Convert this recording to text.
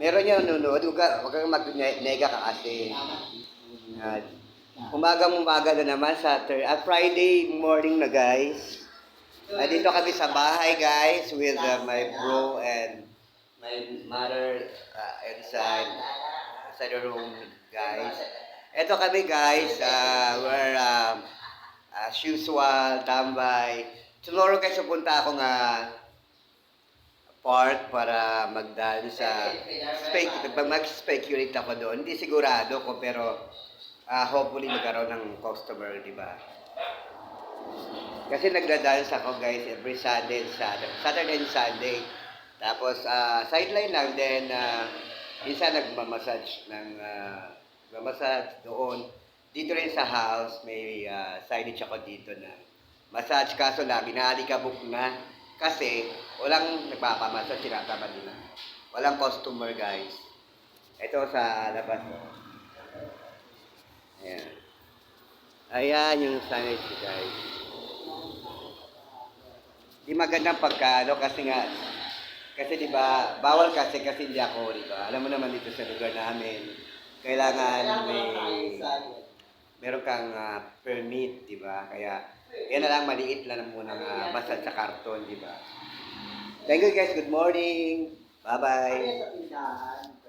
Meron yung nanonood, huwag huwag kang mag-nega ka kasi. Yan. Umagang umaga na naman sa at Friday morning na guys. Nandito kami sa bahay guys with uh, my bro and my mother uh, inside sa the room guys. Ito kami guys, uh, we're um, as usual, tambay. Tomorrow guys, pupunta ako nga park para magdaan sa spec mag-speculate ako doon. Hindi sigurado ko pero ah, hopefully magkaroon ng customer, di ba? Kasi nagda-dance ako guys every Sunday and Saturday, Saturday and Sunday. Tapos ah, sideline lang then uh, minsan nagmamassage ng uh, massage doon. Dito rin sa house may ah, signage ako dito na massage kaso lang inaalikabok na kasi walang nagpapamassage tinatamad nila. Walang customer guys. Ito sa labas. Oh. Ayan. Ayan yung signage guys. Di magandang pagkaano kasi nga kasi di ba bawal kasi kasi hindi ako di ba alam mo naman dito sa lugar namin kailangan may meron kang ah, permit di ba? Kaya yan na lang maliit lang muna nga basta sa karton di ba? Thank you guys. Good morning. Bye bye Sa tindahan.